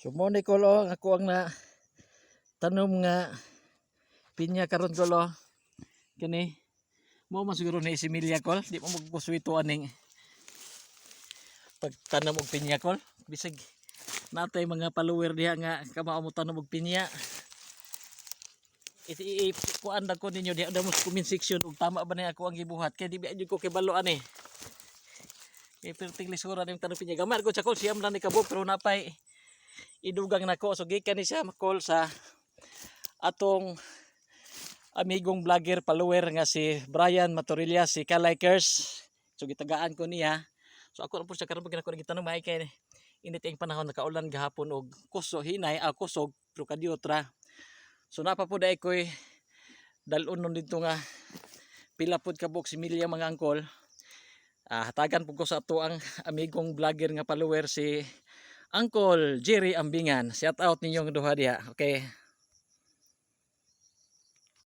So mo ni kolo ako ang na tanom nga pinya karon kolo. Kini mo man siguro ni similya kol. Di mo magkuswito aning pagtanom og pinya kol. Bisag natay mga follower diha nga kamao mo tanom og pinya. Iti kuan ko ninyo diha daw mo sa comment section ug tama ba ni ako ang gibuhat. Kay di ba ko kay balo ani kay perting lisura ning tanom pinya. Gamar ko sa kol. Siyam lang ni kabog pero napay idugang nako. So gikan ni siya makol sa atong amigong vlogger follower nga si Brian Matorillas si Kalikers so gitagaan ko niya. So ako po siya karon pag ako gitanong may kay init ang panahon nakaulan gahapon og kuso hinay ah, kusog pero kadiotra so napa po dai koy dalon nun dito nga pila pod ka box milya mga angkol. Ah, hatagan po ko sa ato ang amigong vlogger nga follower si Uncle Jerry Ambingan. Shout out ninyong duha diha. Okay.